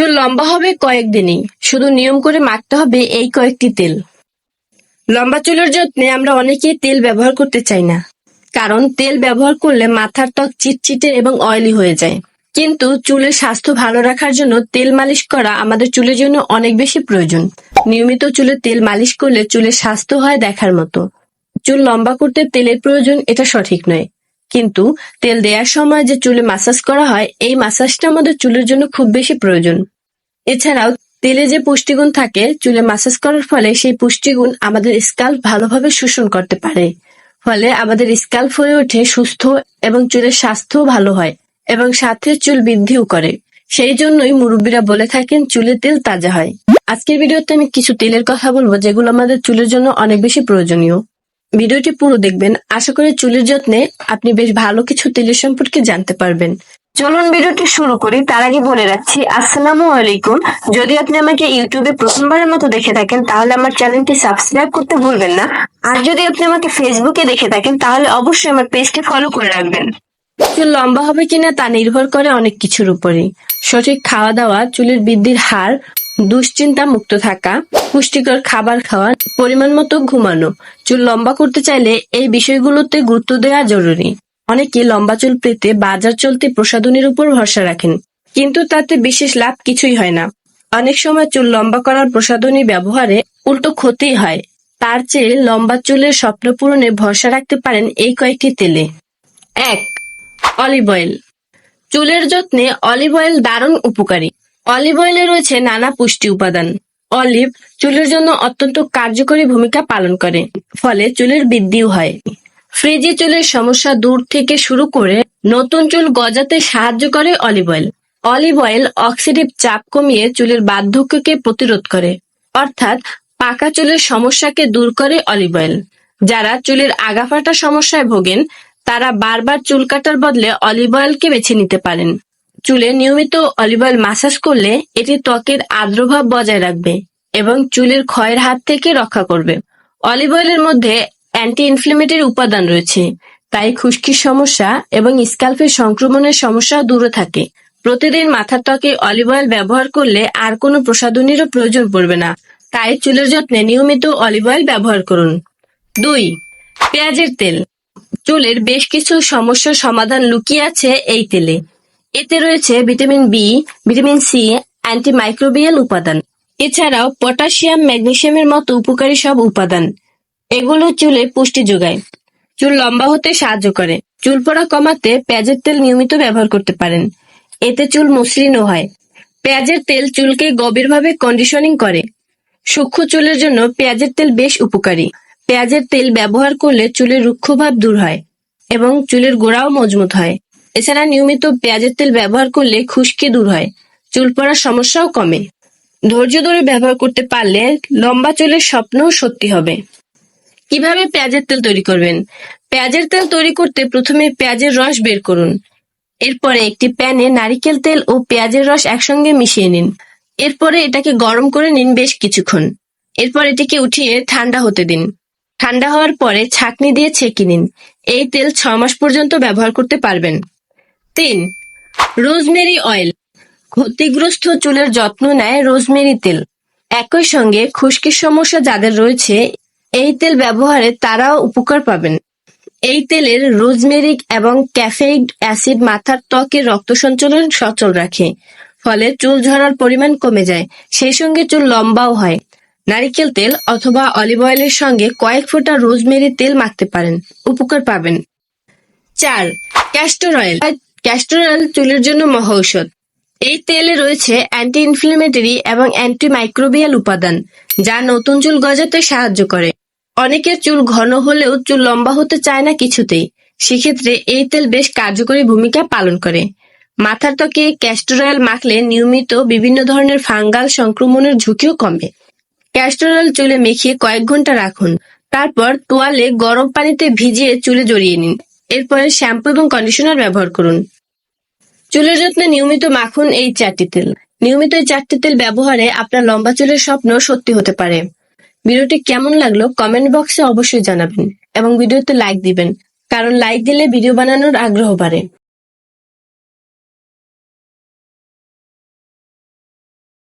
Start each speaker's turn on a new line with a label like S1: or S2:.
S1: চুল লম্বা হবে কয়েকদিনই। শুধু নিয়ম করে মাখতে হবে এই কয়েকটি তেল। লম্বা চুলের যত্নে আমরা অনেকেই তেল ব্যবহার করতে চাই না। কারণ তেল ব্যবহার করলে মাথার ত্বক চিটচিটে এবং অয়েলি হয়ে যায়। কিন্তু চুলের স্বাস্থ্য ভালো রাখার জন্য তেল মালিশ করা আমাদের চুলের জন্য অনেক বেশি প্রয়োজন। নিয়মিত চুলে তেল মালিশ করলে চুলের স্বাস্থ্য হয় দেখার মতো। চুল লম্বা করতে তেলের প্রয়োজন এটা সঠিক নয়। কিন্তু তেল দেওয়ার সময় যে চুলে মাসাজ করা হয়, এই মাসাজটা আমাদের চুলের জন্য খুব বেশি প্রয়োজন। এছাড়াও তেলে যে পুষ্টিগুণ থাকে, চুলে মাসাজ করার ফলে সেই পুষ্টিগুণ আমাদের স্কাল্প ভালোভাবে শোষণ করতে পারে। ফলে আমাদের স্কাল্প হয়ে ওঠে, সুস্থ এবং চুলের স্বাস্থ্যও ভালো হয় এবং সাথে চুল বৃদ্ধিও করে। সেই জন্যই মুরব্বীরা বলে থাকেন, চুলে তেল তাজা হয়। আজকের ভিডিওতে আমি কিছু তেলের কথা বলব, যেগুলো আমাদের চুলের জন্য অনেক বেশি প্রয়োজনীয়। ভিডিওটি পুরো দেখবেন। আশা করি চুলের যত্নে আপনি বেশ ভালো কিছু তেলের সম্পর্কে জানতে পারবেন। চলুন ভিডিওটি শুরু করি। তার আগে বলে রাখছি আসসালামু আলাইকুম। যদি আপনি আমাকে ইউটিউবে প্রথমবারের মতো দেখে থাকেন তাহলে আমার চ্যানেলটি সাবস্ক্রাইব করতে ভুলবেন না। আর যদি আপনি আমাকে ফেসবুকে দেখে থাকেন তাহলে অবশ্যই আমার পেজটি ফলো করে রাখবেন। চুল লম্বা হবে কিনা তা নির্ভর করে অনেক কিছুর উপরে সঠিক খাওয়া দাওয়া চুলের বৃদ্ধির হার দুশ্চিন্তা মুক্ত থাকা, পুষ্টিকর খাবার খাওয়া পরিমাণ মতো ঘুমানো। চুল লম্বা করতে চাইলে এই বিষয়গুলোতে গুরুত্ব দেওয়া জরুরি। অনেকে লম্বা চুল পেতে বাজার চলতে প্রসাধনীর উপর ভরসা রাখেন, কিন্তু তাতে বিশেষ লাভ কিছুই হয় না। অনেক সময় চুল লম্বা করার প্রসাধনী ব্যবহারে উল্টো ক্ষতি হয়। তার চেয়ে লম্বা চুলের স্বপ্ন পূরণে ভরসা রাখতে পারেন এই কয়েকটি তেলে। এক, অলিভ অয়েল। চুলের যত্নে অলিভ অয়েল দারুণ উপকারী। অলিভ অয়েলে রয়েছে নানা পুষ্টি উপাদান। অলিভ চুলের জন্য অত্যন্ত কার্যকরী ভূমিকা পালন করে, ফলে চুলের বৃদ্ধিও হয়। ফ্রিজি চুলের সমস্যা দূর থেকে শুরু করে নতুন চুল গজাতে সাহায্য করে olive oil olive oil oxidative চাপ কমিয়ে চুলের বার্ধক্যকে প্রতিরোধ করে, অর্থাৎ পাকা চুলের সমস্যাকে দূর করে অলিভ অয়েল যারা চুলের আগাফাটা সমস্যায় ভোগেন, তারা বারবার চুল কাটার বদলে অলিভ অয়েলকে বেছে নিতে পারেন। চুলে নিয়মিত অলিভ অয়েল মাসাজ করলে এটি ত্বকের আর্দ্রভাব বজায় রাখবে এবং চুলের ক্ষয়ের হাত থেকে রক্ষা করবে। অলিভ অয়েলের মধ্যে অ্যান্টি ইনফ্লেমেটরি উপাদান রয়েছে, তাই খুশকির সমস্যা এবং স্ক্যাল্পের সংক্রমণের সমস্যা দূরে থাকে। প্রতিদিন মাথার ত্বকে অলিভ অয়েল ব্যবহার করলে আর কোনো প্রসাধনীরও প্রয়োজন পড়বে না, তাই চুলের যত্নে নিয়মিত অলিভ অয়েল ব্যবহার করুন। দুই, পেঁয়াজের তেল। চুলের বেশ কিছু সমস্যার সমাধান লুকিয়ে আছে এই তেলে। এতে রয়েছে vitamin B vitamin C antimicrobial উপাদান। এছাড়াও পটাশিয়াম ম্যাগনেসিয়ামের মতো উপকারী সব উপাদান। এগুলো চুলে পুষ্টি যোগায়। চুল লম্বা হতে সাহায্য করে। চুল পড়া কমাতে পেঁয়াজের তেল নিয়মিত ব্যবহার করতে পারেন। এতে চুল মসৃণও হয়। পেঁয়াজের তেল চুলকে গভীরভাবে কন্ডিশনিং করে। সূক্ষ্ম চুলের জন্য পেঁয়াজের তেল বেশ উপকারী। পেঁয়াজের তেল ব্যবহার করলে চুলের রুক্ষভাব দূর হয় এবং চুলের গোড়াও মজবুত হয়। এছাড়া নিয়মিত পেঁয়াজের তেল ব্যবহার করলে খুশকি দূর হয়, চুল পড়ার সমস্যাও কমে। ধৈর্য ধরে ব্যবহার করতে পারলে লম্বা চুলের স্বপ্নও সত্যি হবে। কীভাবে পেঁয়াজের তেল তৈরি করবেন? পেঁয়াজের তেল তৈরি করতে প্রথমে পেঁয়াজের রস বের করুন। এরপরে একটি প্যানে নারিকেল তেল ও পেঁয়াজের রস একসঙ্গে মিশিয়ে নিন। এরপরে এটাকে গরম করে নিন বেশ কিছুক্ষণ। এরপর এটিকে উঠিয়ে ঠান্ডা হতে দিন। ঠান্ডা হওয়ার পরে ছাঁকনি দিয়ে ছেঁকে নিন। এই তেল ছ মাস পর্যন্ত ব্যবহার করতে পারবেন। তিন, রোজমেরি অয়েল। ক্ষতিগ্রস্ত চুলের যত্ন নেয় রোজমেরি তেল। একই সঙ্গে খুশকির সমস্যা যাদের রয়েছে, এই তেল ব্যবহারে তারাও উপকার পাবেন। এই তেলের রোজমেরিক এবং ক্যাফেইড অ্যাসিড মাথার ত্বকের রক্ত সঞ্চালন সচল রাখে, ফলে চুল ঝরার পরিমাণ কমে যায়। সেই সঙ্গে চুল লম্বাও হয়। নারিকেল তেল অথবা অলিভ অয়েলের সঙ্গে কয়েক ফোঁটা রোজমেরি তেল মাখতে পারেন, উপকার পাবেন। চার ক্যাস্টর অয়েল ক্যাস্টর অয়েল চুলের জন্য মহা ঔষধ এই তেলে রয়েছে অ্যান্টি ইনফ্লেমেটরি এবং অ্যান্টি মাইক্রোবিয়াল উপাদান, যা নতুন চুল গজাতে সাহায্য করে। অনেকের চুল ঘন হলেও চুল লম্বা হতে চায় না কিছুতেই। সেক্ষেত্রে এই তেল বেশ কার্যকরী ভূমিকা পালন করে। মাথার ত্বকে ক্যাস্টর অয়েল মাখলে নিয়মিত বিভিন্ন ধরনের ফাঙ্গাল সংক্রমণের ঝুঁকিও কমে। ক্যাস্টর অয়েল চুলে মেখে কয়েক ঘণ্টা রাখুন। তারপর তোয়ালে গরম পানিতে ভিজিয়ে চুলে জড়িয়ে নিন। এরপরে শ্যাম্পু এবং কন্ডিশনার ব্যবহার করুন। চুলের যত্নে নিয়মিত মাখুন এই চারটি তেল। নিয়মিত এই চারটি তেল ব্যবহারে আপনার লম্বা চুলের স্বপ্ন সত্যি হতে পারে। ভিডিওটি কেমন লাগল কমেন্ট বক্সে অবশ্যই জানাবেন এবং ভিডিওতে লাইক দিবেন, কারণ লাইক দিলে ভিডিও বানানোর আগ্রহ বাড়ে।